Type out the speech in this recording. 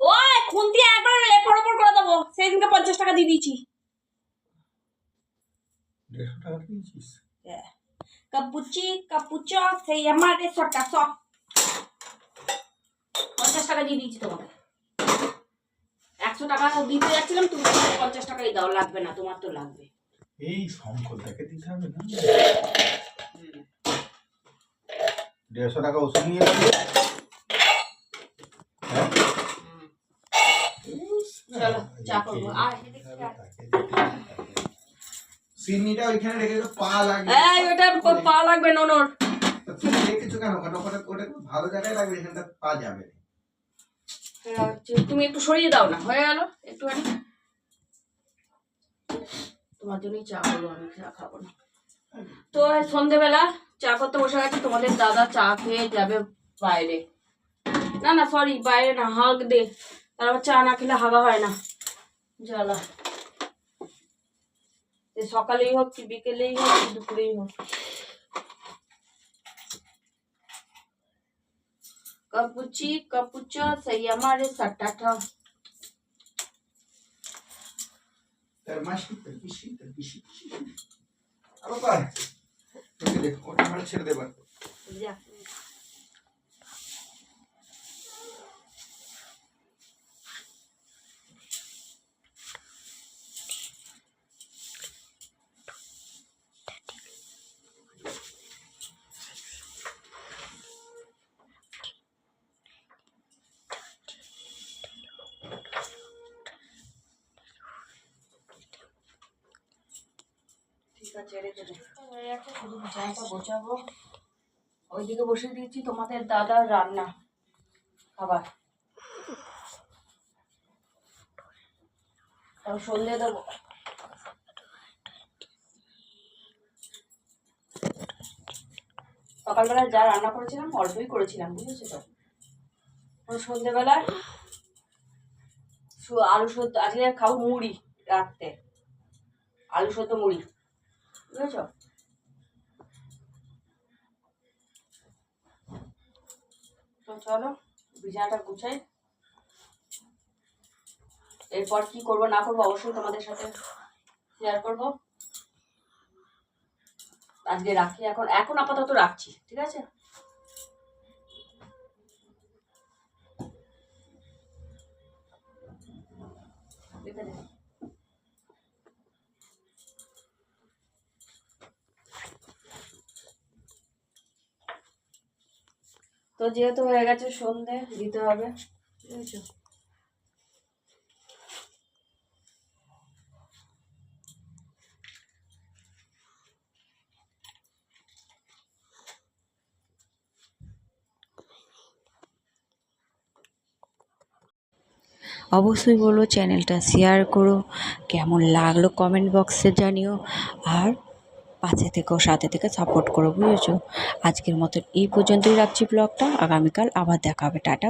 ওই খুন্তি একবার এপর ওপর করে দেবো। সেদিনকে পঞ্চাশ টাকা দিয়ে দিয়েছি। দেড়শো টাকা দিয়েছিস? কাপুচি কাপুচো se llama esa casa. পঞ্চাশ টাকা দিয়ে দিয়েছি তোমাকে। একশো টাকা দিতে যাচ্ছিলাম তুমি পঞ্চাশ টাকাই দাও লাগবে না তোমার তো লাগবে। এই শঙ্করটাকে দিতে হবে না? দেড়শো টাকা ওষুধ নিয়ে যাবে হ্যাঁ? চলো চা করব। আর সিন্নিটা ওইখানে রেখে দাও, পা লাগে এই ওটা পা লাগবে ননর তুমি রেখেছো কেন? ওখানে ওখানে ওটা ভালো জায়গায় লাগবে এখানটা পা যাবে তুমি একটু সরিয়ে দাও না হয়ে গেল একটুখানি। তোমার জন্যই চা করব আমি চা খাব না। তো সন্ধেবেলা চা করতে বসে গেছে তোমাদের দাদা চা খেয়ে যাবে বাইরে। না না সরি বাইরে না হাগ দে তারপর চা না খেলে হাগা হয় না জ্বালা সে সকালেই হোক কি বিকেলেই হোক কি দুপুরেই হোক কাপুচি কাপুচো সেই আমার সাটাটা তার মাসি তার পিসি তার পিসি পিসি। আরও পায় রেখে দে, ওটা গোছাবো। ওইদিকে বসে দিয়েছি তোমাদের দাদার রান্না। খাবার। সন্ধে দেবো। সকালবেলা যা রান্না করেছিলাম, অল্পই করেছিলাম, বুঝেছ তো? এখন সন্ধেবেলায় আলু সদ্য আজকে খাব মুড়ি রাত্রে। আলু সদ্য মুড়ি। বুঝেছ তো চলো, বিছানাটা গুছাই। এরপর কি করব, না করব, অবশ্যই তোমাদের সাথে শেয়ার করব। আজকে রাখি এখন এখন আপাতত রাখছি, ঠিক আছে? তো যেহেতু হয়ে গেছে সন্ধে, দিতে হবে। বুঝেছ অবশ্যই বলো, চ্যানেলটা শেয়ার করো, কেমন লাগল কমেন্ট বক্সে জানিও। আর পাশে থেকেও সাথে থেকে সাপোর্ট করো, বুঝেছ? আজকের মতো এই পর্যন্তই রাখছি ব্লগটা আগামীকাল আবার দেখা হবে। টাটা